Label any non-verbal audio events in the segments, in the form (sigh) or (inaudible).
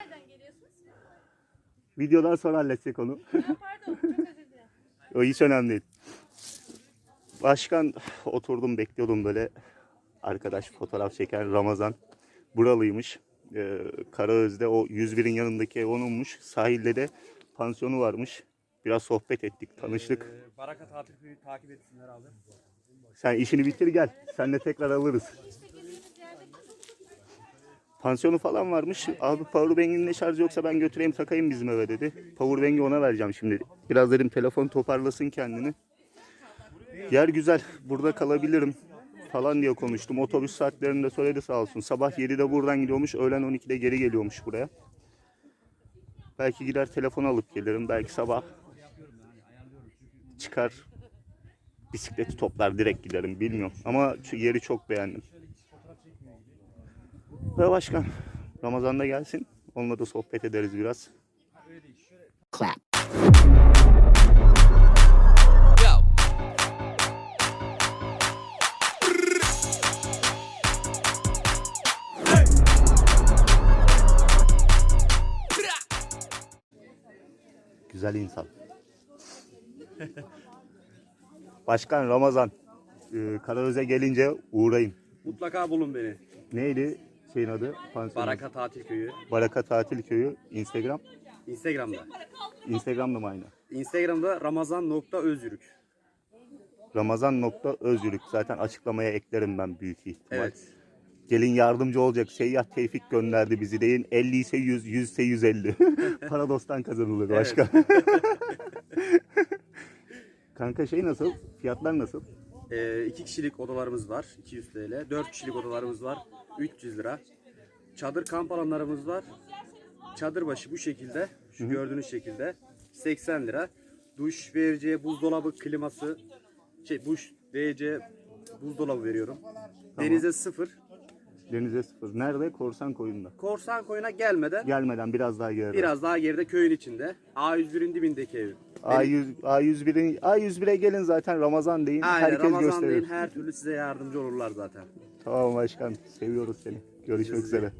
Nereden geliyorsunuz? Videodan sonra halletsek onu. Ya pardon, çok özür dilerim. O hiç önemli değil. Başkan oturdum bekliyordum böyle. Arkadaş fotoğraf çeken Ramazan. Buralıymış. Ee, Karaöz'de o 101'in yanındaki ev onunmuş. Sahilde de pansiyonu varmış. Biraz sohbet ettik, tanıştık. Ee, Baraka tatil köyü takip etsinler abi. Sen işini bitir gel. Seninle tekrar alırız. İşte Pansiyonu falan varmış. Abi powerbank'in ne şarjı yoksa ben götüreyim takayım bizim eve dedi. Powerbank'i ona vereceğim şimdi. Biraz dedim telefon toparlasın kendini. Yer güzel. Burada kalabilirim falan diye konuştum. Otobüs saatlerini de söyledi sağ olsun. Sabah 7'de buradan gidiyormuş. Öğlen 12'de geri geliyormuş buraya. Belki gider telefon alıp gelirim. Belki sabah çıkar bisikleti toplar direkt giderim bilmiyorum. Ama yeri çok beğendim. Ve başkan Ramazan'da gelsin. Onunla da sohbet ederiz biraz. Güzel insan. Başkan Ramazan. Ee, Karaöz'e gelince uğrayın. Mutlaka bulun beni. Neydi şeyin adı? Baraka tatil köyü. Baraka Tatil Köyü. Instagram. Instagram'da. Instagram'da mı aynı? Instagram'da ramazan.özürük. Ramazan.özgürlük. Zaten açıklamaya eklerim ben büyük ihtimal. Evet. Gelin yardımcı olacak. Seyyah Tevfik gönderdi bizi deyin. 50 ise 100, 100 ise 150. Para dosttan kazanılır başka. (laughs) Kanka şey nasıl? Fiyatlar nasıl? Ee, iki kişilik odalarımız var. 200 TL. Dört kişilik odalarımız var. 300 lira. Çadır kamp alanlarımız var. Çadır başı bu şekilde. Şu gördüğünüz şekilde. 80 lira. Duş, WC, buzdolabı, kliması. Şey, duş, WC, buzdolabı veriyorum. Denize sıfır. Denize sıfır. Nerede? Korsan koyunda. Korsan koyuna gelmeden Gelmeden biraz daha geride. biraz daha geride köyün içinde. A101'in dibindeki evim. A100, A101'in A101'e gelin zaten Ramazan deyin. Aynen Herkes Ramazan gösterir. deyin her türlü size yardımcı olurlar zaten. Tamam başkan. Seviyoruz seni. Görüşmek üzere.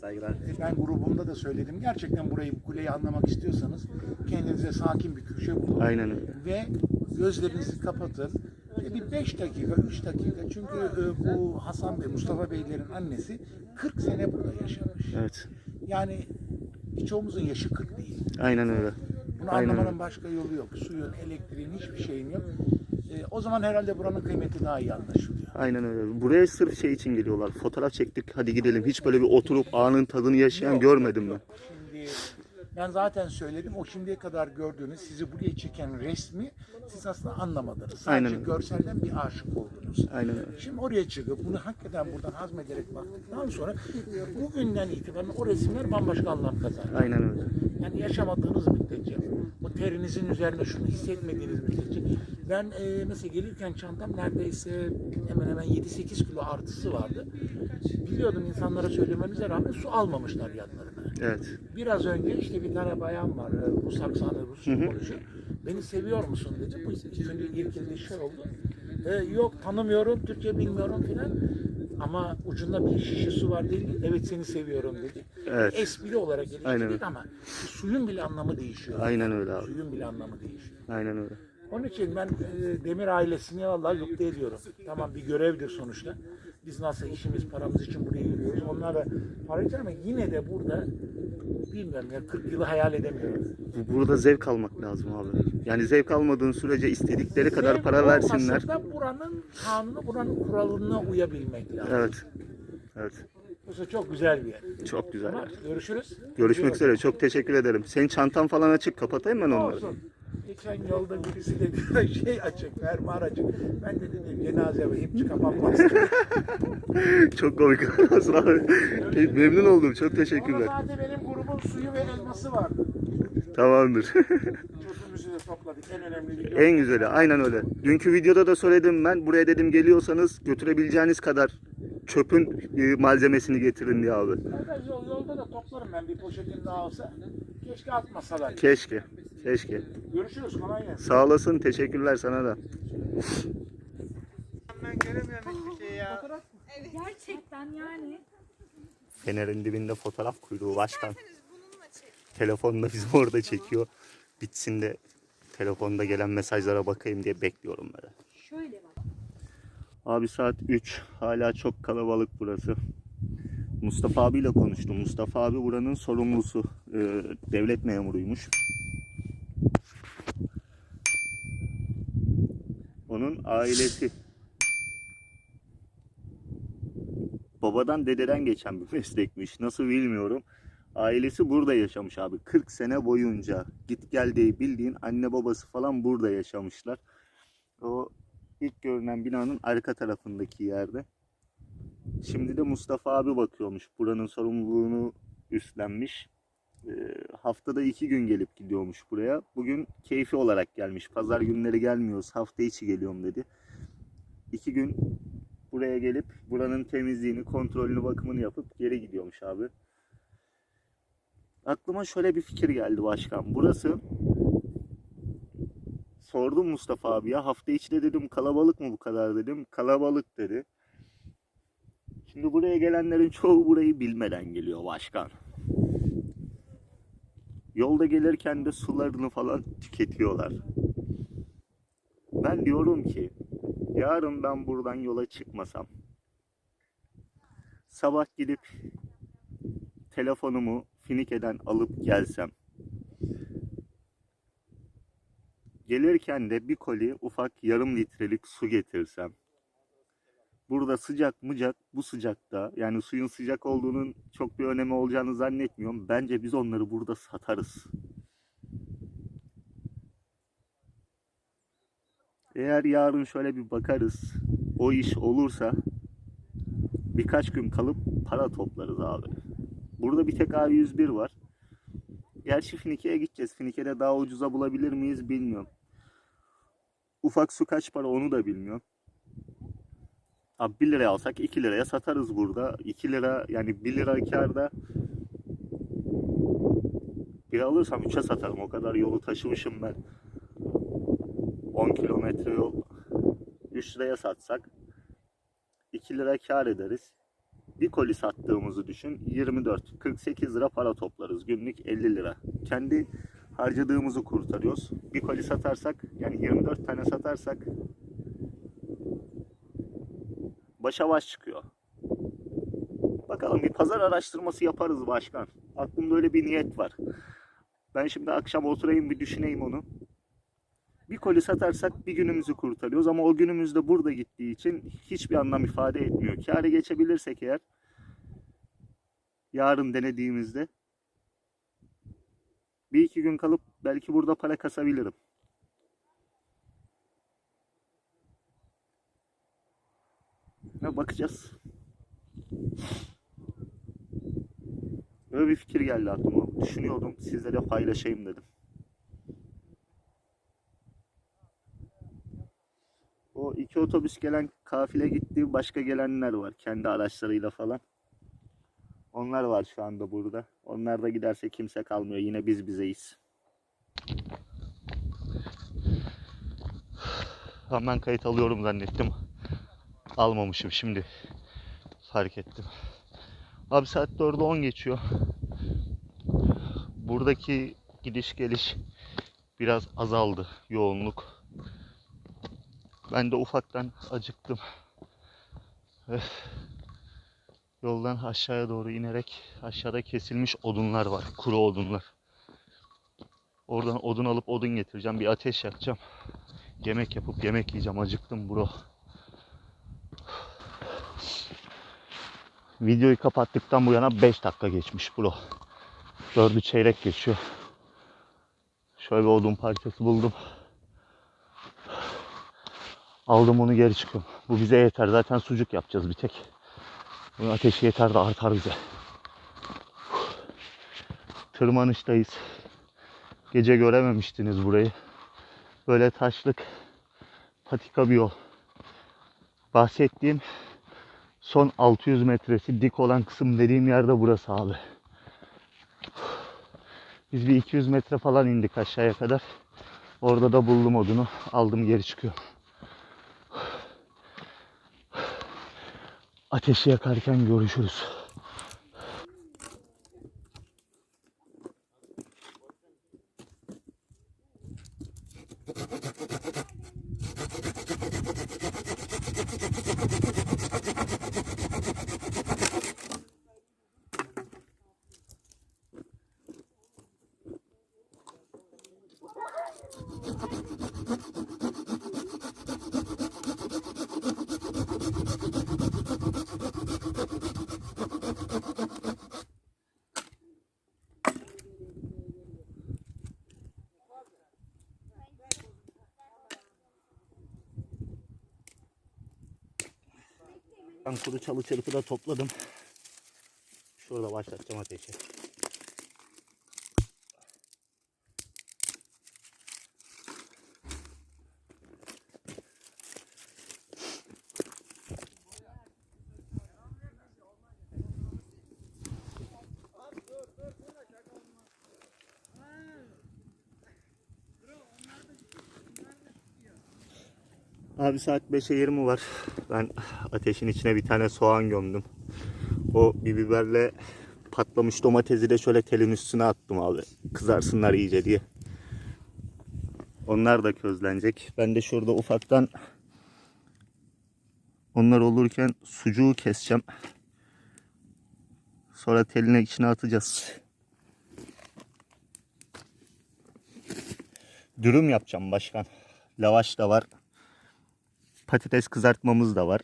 Saygılar. Ben grubumda da söyledim. Gerçekten burayı, bu kuleyi anlamak istiyorsanız kendinize sakin bir köşe bulun. Aynen öyle. Ve gözlerinizi kapatın. E, Bir 5 dakika, 3 dakika. Çünkü e, bu Hasan Bey, Mustafa Beylerin annesi 40 sene burada yaşamış. Evet. Yani birçoğumuzun yaşı 40 değil. Aynen öyle. Bunu Aynen anlamanın öyle. başka yolu yok. Suyun, elektriğin hiçbir şeyin yok. E, o zaman herhalde buranın kıymeti daha iyi anlaşılıyor. Aynen öyle. Buraya sırf şey için geliyorlar. Fotoğraf çektik hadi gidelim. Hiç böyle bir oturup anın tadını yaşayan görmedim ben. Şimdi ben zaten söyledim. O şimdiye kadar gördüğünüz, sizi buraya çeken resmi siz aslında anlamadınız. Sadece Aynen görselden bir aşık oldunuz. Aynen. Şimdi oraya çıkıp bunu hakikaten buradan hazmederek baktıktan sonra bugünden itibaren o resimler bambaşka anlam kazanır. Aynen öyle. Yani yaşamadığınız müddetçe, o terinizin üzerinde şunu hissetmediğiniz müddetçe. Ben e, mesela gelirken çantam neredeyse hemen hemen 7-8 kilo artısı vardı. Biliyordum insanlara söylememize rağmen su almamışlar yanlarına. Evet. Biraz önce işte bir tane bayan var, e, Rus aksanı, Rus konuşuyor. Beni seviyor musun dedi. Bu ilk önce ilkinde şey oldu. E, yok tanımıyorum, Türkçe bilmiyorum filan. Ama ucunda bir şişe su var dedi. Evet seni seviyorum dedi. Evet. Espri olarak Aynen. geliştirdik ama suyun bile anlamı değişiyor. Aynen öyle abi. Suyun bile anlamı değişiyor. Aynen öyle. Onun için ben e, Demir ailesini vallahi yukta ediyorum. Tamam bir görevdir sonuçta. Biz nasıl işimiz paramız için buraya yürüyoruz. Onlar da para için ama yine de burada bilmiyorum ya 40 yılı hayal edemiyorum. Bu- Burada zevk almak lazım abi. Yani zevk almadığın sürece istedikleri kadar para versinler. olmasa da buranın kanunu, buranın kuralına uyabilmek lazım. Evet. Evet. Burası çok güzel bir yer. Çok güzel. Ama görüşürüz. Görüşmek üzere. Çok teşekkür ederim. Senin çantan falan açık. Kapatayım ben onları. Olsun. Geçen yolda birisi dedi (laughs) şey açık, fermuar açık. Ben de dedim cenaze ve hepsi kapanmaz. Çok komik. (laughs) Hasan abi. Memnun oldum. Çok teşekkürler. zaten benim grubun suyu ve elması vardı. Tamamdır. Çöpümüzü de topladık. En önemli video. en güzeli. Aynen öyle. Dünkü videoda da söyledim ben. Buraya dedim geliyorsanız götürebileceğiniz kadar çöpün e, malzemesini getirin diye abi. Yolda da toplarım ben bir poşetim daha olsa. Keşke atmasalar. Keşke. Keşke. Görüşürüz kolay gelsin. Sağ olasın. Teşekkürler sana da. gerçekten yani. Fener'in dibinde fotoğraf kuyruğu başkan. Telefonla bizi orada çekiyor. Bitsin de telefonda gelen mesajlara bakayım diye bekliyorum böyle. Şöyle bak. Abi saat 3. Hala çok kalabalık burası. Mustafa abiyle konuştum. Mustafa abi buranın sorumlusu. Ee, devlet memuruymuş. Onun ailesi. Babadan dededen geçen bir meslekmiş. Nasıl bilmiyorum. Ailesi burada yaşamış abi. 40 sene boyunca. Git gel diye bildiğin anne babası falan burada yaşamışlar. O ilk görünen binanın arka tarafındaki yerde. Şimdi de Mustafa abi bakıyormuş. Buranın sorumluluğunu üstlenmiş. Ee, haftada iki gün gelip gidiyormuş buraya. Bugün keyfi olarak gelmiş. Pazar günleri gelmiyoruz. Hafta içi geliyorum dedi. İki gün buraya gelip buranın temizliğini, kontrolünü, bakımını yapıp geri gidiyormuş abi. Aklıma şöyle bir fikir geldi başkan. Burası sordum Mustafa abiye. Hafta içi de dedim kalabalık mı bu kadar dedim. Kalabalık dedi. Şimdi buraya gelenlerin çoğu burayı bilmeden geliyor başkan. Yolda gelirken de sularını falan tüketiyorlar. Ben diyorum ki yarın ben buradan yola çıkmasam sabah gidip telefonumu Finike'den alıp gelsem Gelirken de bir koli ufak yarım litrelik su getirsem. Burada sıcak mıcak bu sıcakta yani suyun sıcak olduğunun çok bir önemi olacağını zannetmiyorum. Bence biz onları burada satarız. Eğer yarın şöyle bir bakarız o iş olursa birkaç gün kalıp para toplarız abi. Burada bir tek A101 var. Gerçi Finike'ye gideceğiz. Finike'de daha ucuza bulabilir miyiz bilmiyorum. Ufak su kaç para onu da bilmiyorum. Abi 1 liraya alsak 2 liraya satarız burada. 2 lira yani 1 lira karda bir alırsam 3'e satarım. O kadar yolu taşımışım ben. 10 kilometre yol 3 liraya satsak 2 lira kar ederiz. Bir koli sattığımızı düşün. 24, 48 lira para toplarız. Günlük 50 lira. Kendi harcadığımızı kurtarıyoruz. Bir koli satarsak yani 24 tane satarsak başa baş çıkıyor. Bakalım bir pazar araştırması yaparız başkan. Aklımda öyle bir niyet var. Ben şimdi akşam oturayım bir düşüneyim onu. Bir koli satarsak bir günümüzü kurtarıyoruz ama o günümüz de burada gittiği için hiçbir anlam ifade etmiyor. Kârı geçebilirsek eğer yarın denediğimizde bir iki gün kalıp belki burada para kasabilirim. Ne bakacağız. Böyle bir fikir geldi aklıma. Düşünüyordum sizlere paylaşayım dedim. O iki otobüs gelen kafile gitti. Başka gelenler var. Kendi araçlarıyla falan. Onlar var şu anda burada. Onlar da giderse kimse kalmıyor. Yine biz bizeyiz. Ben kayıt alıyorum zannettim. Almamışım şimdi. Fark ettim. Abi saat 4'e 10 geçiyor. Buradaki gidiş geliş biraz azaldı yoğunluk. Ben de ufaktan acıktım. Öf. Yoldan aşağıya doğru inerek aşağıda kesilmiş odunlar var. Kuru odunlar. Oradan odun alıp odun getireceğim. Bir ateş yakacağım. Yemek yapıp yemek yiyeceğim. Acıktım bro. Videoyu kapattıktan bu yana 5 dakika geçmiş bro. 4'ü çeyrek geçiyor. Şöyle bir odun parçası buldum. Aldım onu geri çıkıyorum. Bu bize yeter. Zaten sucuk yapacağız bir tek. Bunun ateşi yeter de artar bize. Tırmanıştayız. Gece görememiştiniz burayı. Böyle taşlık patika bir yol. Bahsettiğim son 600 metresi dik olan kısım dediğim yerde burası abi. Biz bir 200 metre falan indik aşağıya kadar. Orada da buldum odunu. Aldım geri çıkıyorum. Ateşi yakarken görüşürüz. Kuru çalı çırpı da topladım. Şurada başlatacağım ateşi. Abi saat 5'e 20 var. Ben ateşin içine bir tane soğan gömdüm. O bir biberle patlamış domatesi de şöyle telin üstüne attım abi. Kızarsınlar iyice diye. Onlar da közlenecek. Ben de şurada ufaktan onlar olurken sucuğu keseceğim. Sonra teline içine atacağız. Dürüm yapacağım başkan. Lavaş da var. Patates kızartmamız da var.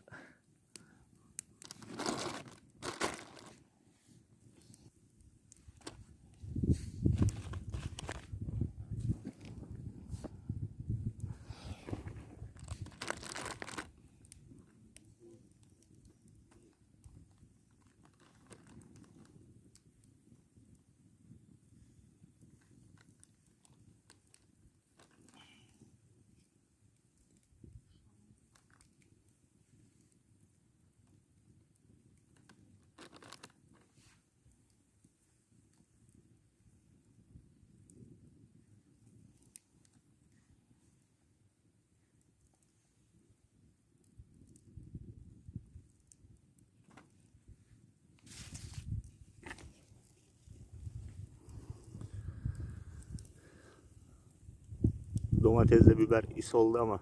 Domatesle biber is oldu ama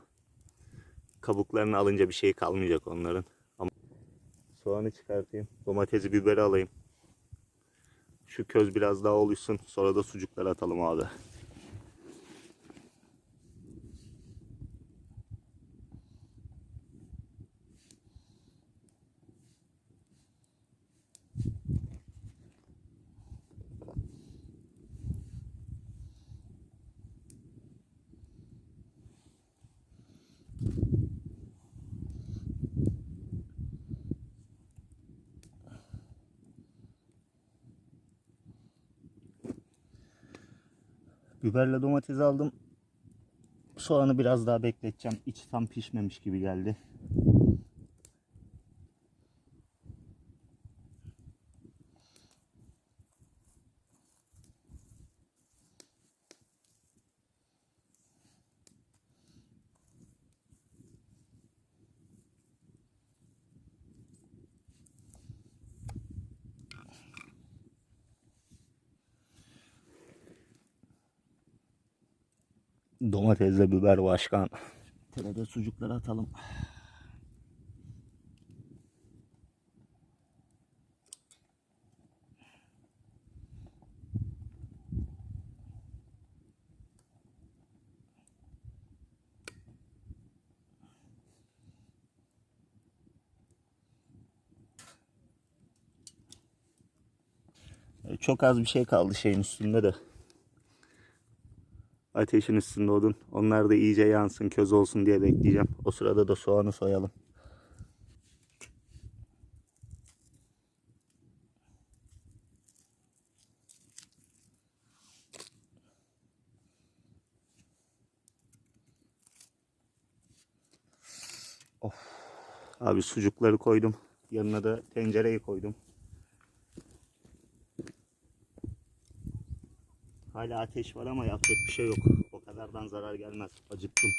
kabuklarını alınca bir şey kalmayacak onların. Ama soğanı çıkartayım. Domatesi biberi alayım. Şu köz biraz daha oluşsun. Sonra da sucukları atalım abi. Biberle domatesi aldım. Soğanı biraz daha bekleteceğim. İçi tam pişmemiş gibi geldi. Domatesle biber başkan. Terede sucukları atalım. Çok az bir şey kaldı şeyin üstünde de. Ateşin üstünde odun. Onlar da iyice yansın, köz olsun diye bekleyeceğim. O sırada da soğanı soyalım. Of. Abi sucukları koydum. Yanına da tencereyi koydum. Hala ateş var ama yapacak bir şey yok. O kadardan zarar gelmez. Acıktım.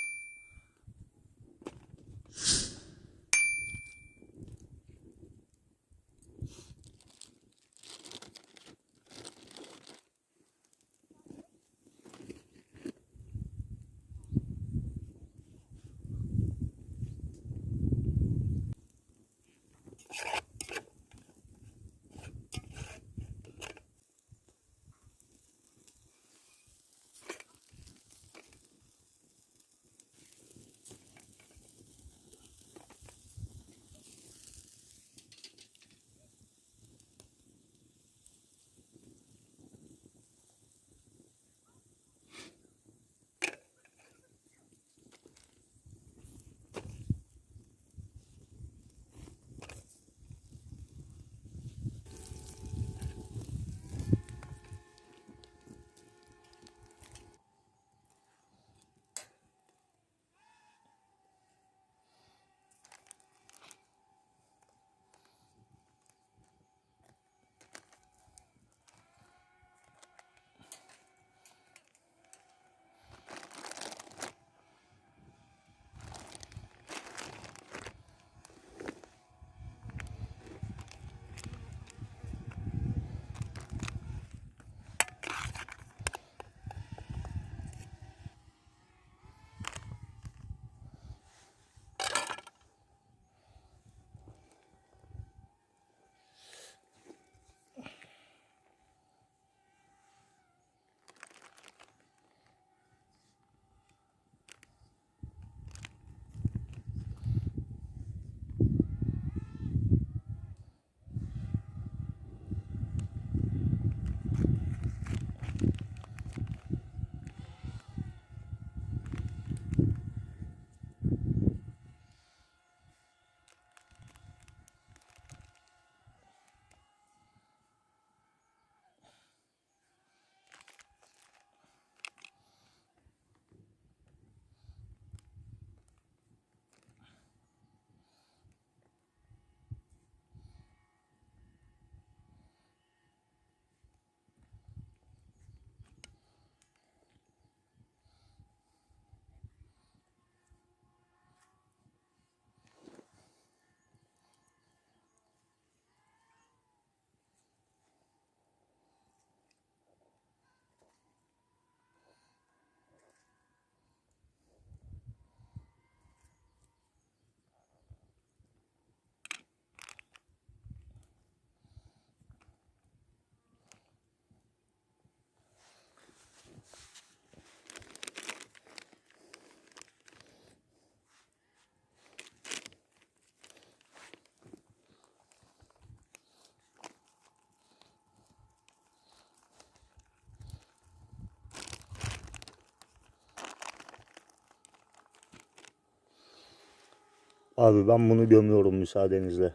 Abi ben bunu gömüyorum müsaadenizle.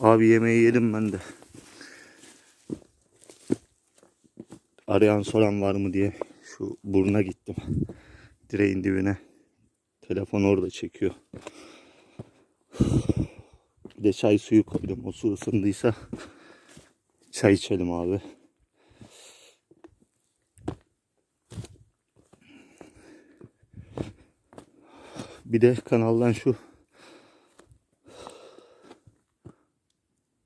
Abi yemeği yedim ben de. Arayan soran var mı diye şu buruna gittim. Direğin dibine. Telefon orada çekiyor. Bir de çay suyu koydum. O su ısındıysa çay içelim abi. Bir de kanaldan şu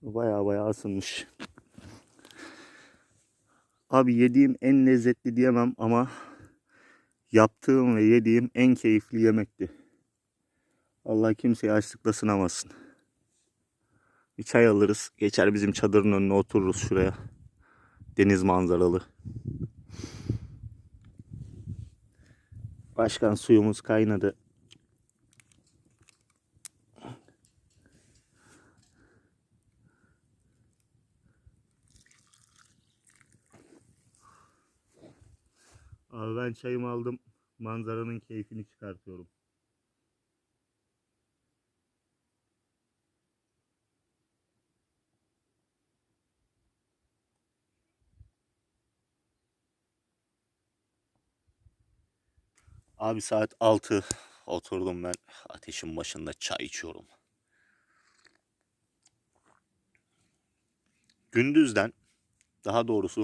Baya baya ısınmış. Abi yediğim en lezzetli diyemem ama yaptığım ve yediğim en keyifli yemekti. Allah kimseyi açlıkla sınamasın. Bir çay alırız. Geçer bizim çadırın önüne otururuz şuraya. Deniz manzaralı. Başkan suyumuz kaynadı. Abi ben çayımı aldım. Manzaranın keyfini çıkartıyorum. Abi saat 6 oturdum ben ateşin başında çay içiyorum. Gündüzden daha doğrusu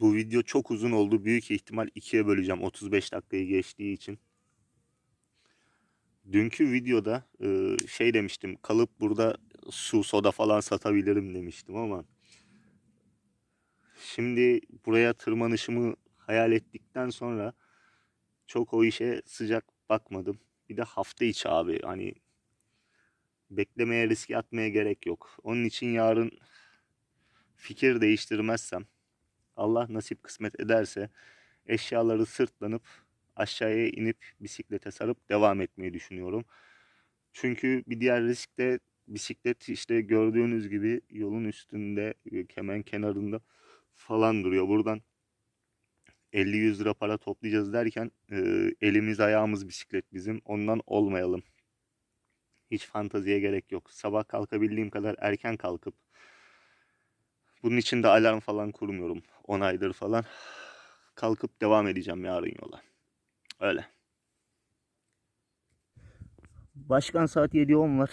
bu video çok uzun oldu. Büyük ihtimal ikiye böleceğim 35 dakikayı geçtiği için. Dünkü videoda şey demiştim kalıp burada su soda falan satabilirim demiştim ama şimdi buraya tırmanışımı hayal ettikten sonra çok o işe sıcak bakmadım. Bir de hafta içi abi hani beklemeye riske atmaya gerek yok. Onun için yarın fikir değiştirmezsem Allah nasip kısmet ederse eşyaları sırtlanıp aşağıya inip bisiklete sarıp devam etmeyi düşünüyorum. Çünkü bir diğer risk de bisiklet işte gördüğünüz gibi yolun üstünde hemen kenarında falan duruyor. Buradan 50-100 lira para toplayacağız derken e, elimiz ayağımız bisiklet bizim ondan olmayalım. Hiç fantaziye gerek yok. Sabah kalkabildiğim kadar erken kalkıp bunun için de alarm falan kurmuyorum. 10 aydır falan. Kalkıp devam edeceğim yarın yola. Öyle. Başkan saat 7.10 var.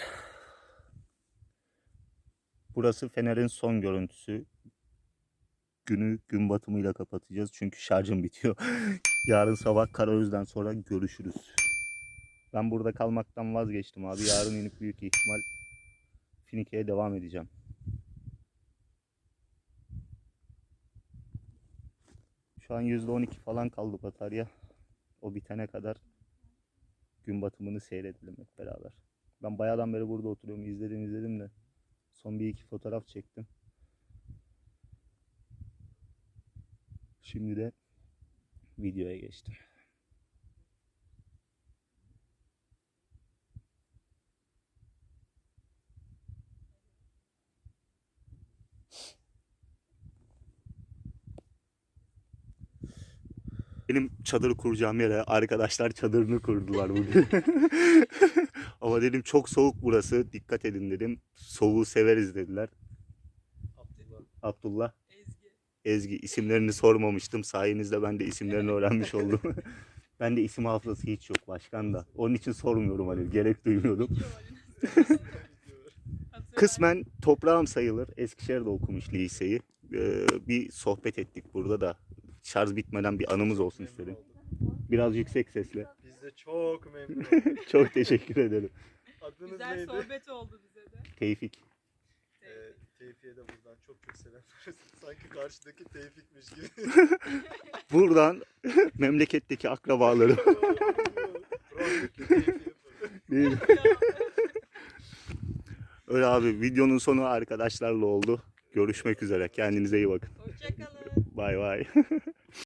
Burası Fener'in son görüntüsü. Günü gün batımıyla kapatacağız çünkü şarjım bitiyor. (laughs) yarın sabah Karaöz'den sonra görüşürüz. Ben burada kalmaktan vazgeçtim abi. Yarın inip büyük ihtimal Finike'ye devam edeceğim. Şu an %12 falan kaldı batarya. O bitene kadar gün batımını seyredelim hep beraber. Ben bayağıdan beri burada oturuyorum. İzledim izledim de son bir iki fotoğraf çektim. Şimdi de videoya geçtim. Benim çadır kuracağım yere arkadaşlar çadırını kurdular bugün. (laughs) Ama dedim çok soğuk burası. Dikkat edin dedim. Soğuğu severiz dediler. Abdullah. Abdullah, Ezgi. Ezgi isimlerini sormamıştım. Sayenizde ben de isimlerini (laughs) öğrenmiş oldum. (laughs) ben de isim hafızası hiç yok başkan da. Onun için sormuyorum hani gerek duymuyordum. Kısmen toprağım sayılır. Eskişehir'de okumuş liseyi. Ee, bir sohbet ettik burada da. Şarj bitmeden bir anımız olsun istedim. Biraz yüksek sesle. Biz de çok memnun (laughs) olduk. Çok teşekkür ederim. Adınız Güzel neydi? sohbet oldu bize de. Tevfik. Ee, Tevfik'e de buradan çok çok selam. Sanki karşıdaki Tevfik'miş gibi. (laughs) Buradan (laughs) memleketteki akrabaları. Rahmetli Tevfik'e Değil? Öyle abi videonun sonu arkadaşlarla oldu. Görüşmek üzere. Kendinize iyi bakın. Hoşçakalın. Bay bay. (laughs)